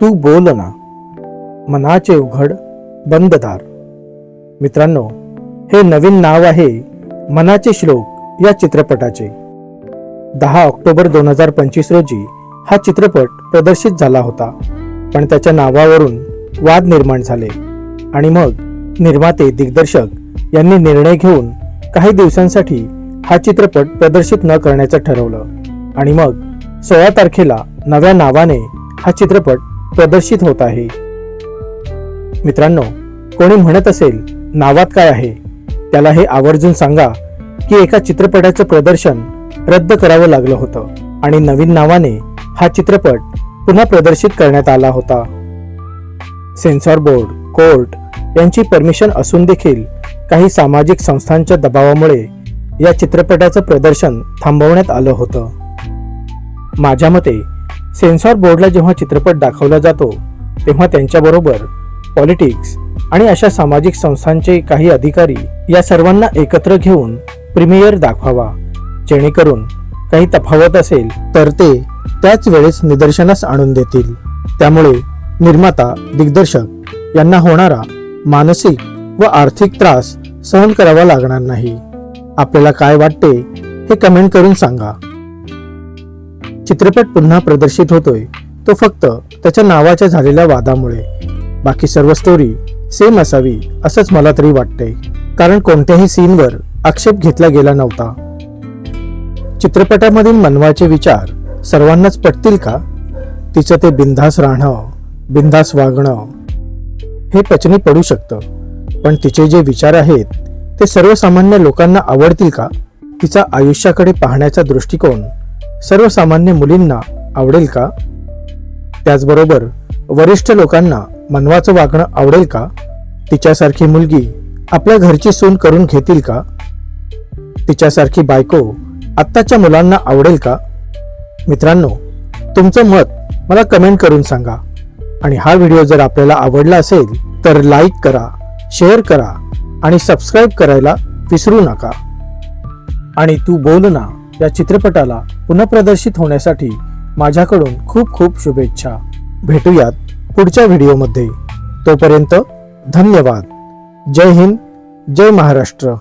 तू बोल ना. मनाचे उघड बंद दार मित्रांनो हे नवीन नाव आहे मनाचे श्लोक या चित्रपटाचे. दहा ऑक्टोबर दोन हजार पंचवीस रोजी हा चित्रपट प्रदर्शित झाला होता पण त्याच्या नावावरून वाद निर्माण झाले आणि मग निर्माते दिग्दर्शक यांनी निर्णय घेऊन काही दिवसांसाठी हा चित्रपट प्रदर्शित न करण्याचं ठरवलं आणि मग सोळा तारखेला नव्या नावाने हा चित्रपट प्रदर्शित होत आहे. मित्रांनो कोणी म्हणत असेल नावात काय आहे? त्याला हे आवर्जून सांगा की एका चित्रपटाचं प्रदर्शन रद्द करावं लागलं होतं आणि नवीन नावाने हा चित्रपट पुन्हा प्रदर्शित करण्यात आला होता. सेन्सॉर बोर्ड कोर्ट यांची परमिशन असून देखील काही सामाजिक संस्थांच्या दबावामुळे या चित्रपटाचं प्रदर्शन थांबवण्यात आलं होतं. माझ्या मते सेन्सॉर बोर्डला जेव्हा चित्रपट दाखवला जातो तेव्हा त्यांच्याबरोबर पॉलिटिक्स आणि अशा सामाजिक संस्थांचे काही अधिकारी या सर्वांना एकत्र घेऊन प्रीमियर दाखवावा. जेणेकरून काही तफावत असेल तर ते त्याच वेळेस निदर्शनास आणून देतील. त्यामुळे निर्माता दिग्दर्शक यांना होणारा मानसिक व आर्थिक त्रास सहन करावा लागणार नाही. आपल्याला काय वाटते हे कमेंट करून सांगा. चित्रपट पुन्हा प्रदर्शित होतोय. तो फक्त त्याच्या नावाच्या झालेल्या वादामुळे. बाकी सर्व स्टोरी सेम असावी असंच मला तरी वाटते कारण कोणत्याही सीनवर आक्षेप घेतला गेला नव्हता. चित्रपटामधील मनवाचे विचार सर्वांनाच पटतील का? तिचं ते बिंधास राहणं बिंधास वागणं हे पचनी पडू शकतं. पण तिचे जे विचार आहेत ते सर्वसामान्य लोकांना आवडतील का? तिचा आयुष्याकडे पाहण्याचा दृष्टिकोन सर्वसामान्य मुलींना आवडेल का? त्याचबरोबर वरिष्ठ लोकांना मनवाचं वागणं आवडेल का? तिच्यासारखी मुलगी आपल्या घरची सून करून घेतील का? तिच्यासारखी बायको आत्ताच्या मुलांना आवडेल का? मित्रांनो तुमचं मत मला कमेंट करून सांगा. आणि हा व्हिडिओ जर आपल्याला आवडला असेल तर लाईक करा शेअर करा आणि सबस्क्राईब करायला विसरू नका. आणि तू बोल ना या चित्रपटाला पुनप्रदर्शित प्रदर्शित होण्यासाठी माझ्याकडून खूप खूप शुभेच्छा. भेटूयात पुढच्या व्हिडिओमध्ये. तोपर्यंत धन्यवाद. जय हिंद जय महाराष्ट्र.